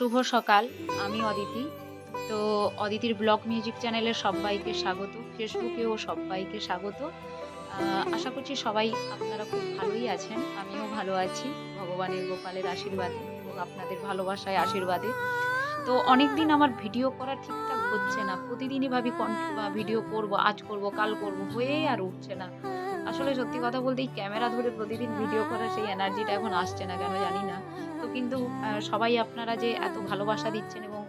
শুভ সকাল, আমি অদিতি। তো অদিতির ব্লগ মিউজিক চ্যানেলের সবাইকে স্বাগত, ফেসবুকেও সবাইকে স্বাগত। আশা করছি সবাই আপনারা খুব ভালোই আছেন, আমিও ভালো আছি, ভগবানের গোপালের আশীর্বাদে এবং আপনাদের ভালোবাসায় আশীর্বাদে। তো অনেক দিন আমার ভিডিও করা ঠিকঠাক হচ্ছে না, প্রতিদিনই ভাবি ভিডিও করব, আজ করব, কাল করব হয়েই আর উঠছে না। আসলে সত্যি কথা বলতে এই ক্যামেরা ধরে প্রতিদিন ভিডিও করার সেই এনার্জিটা এখন আসছে না কেন জানি না। তো কিন্তু সবাই আপনারা যে এত ভালোবাসা দিচ্ছেন এবং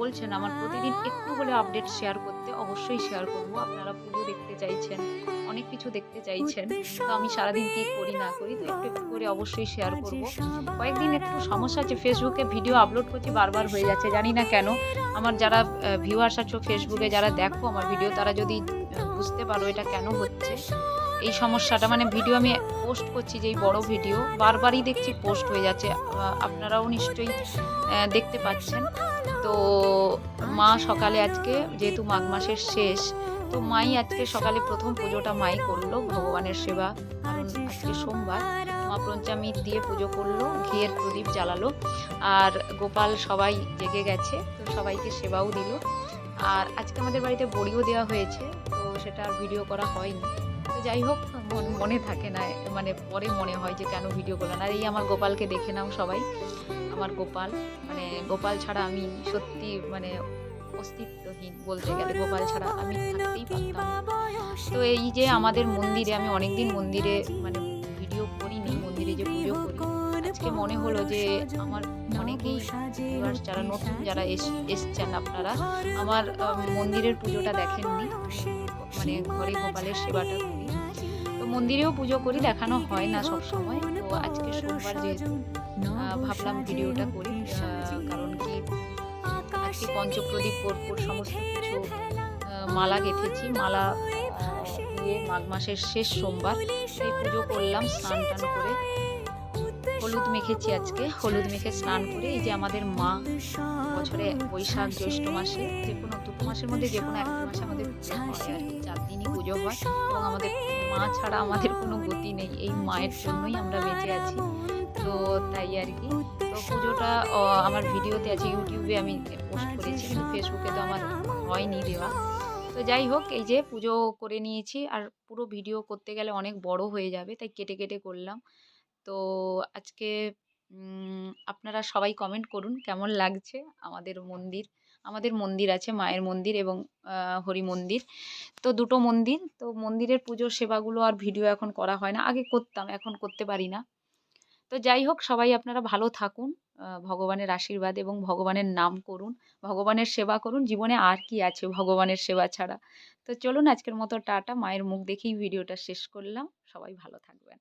বলছেন আমার প্রতিদিন একটু হলে আপডেট শেয়ার করতে অবশ্যই শেয়ার করব। আপনারা পুজো দেখতে চাইছেন, অনেক কিছু দেখতে চাইছেন। তো আমি সারাদিন কি করি না করি, তো একটু একটু করে অবশ্যই শেয়ার করব। কয়েকদিন একটু সমস্যা আছে ফেসবুকে ভিডিও আপলোড করছি, বারবার হয়ে যাচ্ছে, জানি না কেন। আমার যারা ভিউয়ার্স আছো ফেসবুকে যারা দেখো আমার ভিডিও তারা যদি বুঝতে পারো এটা কেন হচ্ছে। এই সমস্যাটা মানে ভিডিও আমি পোস্ট করছি যে এই বড় ভিডিও বারবারই দেখছি পোস্ট হয়ে যাচ্ছে। আপনারাও নিশ্চয়ই দেখতে পাচ্ছেন। তো মা সকালে আজকে, যেহেতু মাঘ মাসের শেষ, তো মাই আজকে সকালে প্রথম পুজোটা মাই করল, ভগবানের সেবা। আজকে সোমবার মা পঞ্চামৃত দিয়ে পুজো করল, ঘিয়ের প্রদীপ জ্বালালো। আর গোপাল সবাই জেগে গেছে, তো সবাইকে সেবাও দিল। আর আজকে আমাদের বাড়িতে বড়িও দেওয়া হয়েছে, তো সেটা ভিডিও করা হয়নি। যাই হোক, মন- থাকে না মানে পরে মনে হয় যে কেন ভিডিও করলাম। আর এই আমার গোপালকে দেখে নাও সবাই, আমার গোপাল। মানে গোপাল ছাড়া আমি সত্যি মানে অস্তিত্বহীন বলতে গেলে, গোপাল ছাড়া আমি তো এই যে আমাদের মন্দিরে, আমি অনেকদিন মন্দিরে মানে ভিডিও করিনি, মন্দিরে যে পুজো করি, আজকে মনে হলো যে আমার অনেকেই যারা নতুন যারা এস- এসছেন আপনারা, আমার মন্দিরের পুজোটা দেখেননি। মানে ঘরে গোপালের সেবাটা করি। তো মন্দিরেও পুজো করি, দেখানো হয় না সব সময়। তো আজকে সোমবার যেহেতু ভাবলাম ভিডিওটা করি কারণ কি, আজকে পঞ্চপ্রদীপ কর্পূর সমস্ত কিছু মালা গেঁথেছি। মালা দিয়ে মাঘ মাসের শেষ সোমবার সেই পুজো করলাম, স্নান টান করে। হলুদ মেখেছি আজকে। হলুদ মেখে স্নান করে এই যে আমাদের মা বছরে বৈশাখ, জ্যৈষ্ঠ মাসে যে কোনো দুটো মাসের মধ্যে যে কোনো একটা মাসে আমাদের পুজো হয় চার দিনই পুজো হয়। এবং আমাদের মা ছাড়া আমাদের কোনো গতি নেই। এই মায়ের জন্যই আমরা বেঁচে আছি। তো তাই আর কি। তো পুজোটা আমার ভিডিওতে আছে ইউটিউবে আমি পোস্ট করেছি, কিন্তু ফেসবুকে তো আমার হয়নি দেওয়া। তো যাই হোক, এই যে পুজো করে নিয়েছি। আর পুরো ভিডিও করতে গেলে অনেক বড় হয়ে যাবে, তাই কেটে কেটে করলাম। তো আজকে আপনারা সবাই কমেন্ট করুন কেমন লাগছে আমাদের মন্দির। আমাদের মন্দির আছে, মায়ের মন্দির এবং হরি মন্দির। তো দুটো মন্দির, তো মন্দিরের পুজোর সেবাগুলো আর ভিডিও এখন করা হয় না। আগে করতাম, এখন করতে পারি না। তো যাই হোক, সবাই আপনারা ভালো থাকুন ভগবানের আশীর্বাদ এবং ভগবানের নাম করুন, ভগবানের সেবা করুন। জীবনে আর কি আছে ভগবানের সেবা ছাড়া? তো চলুন আজকের মতো টাটা, মায়ের মুখ দেখেই ভিডিওটা শেষ করলাম। সবাই ভালো থাকবেন।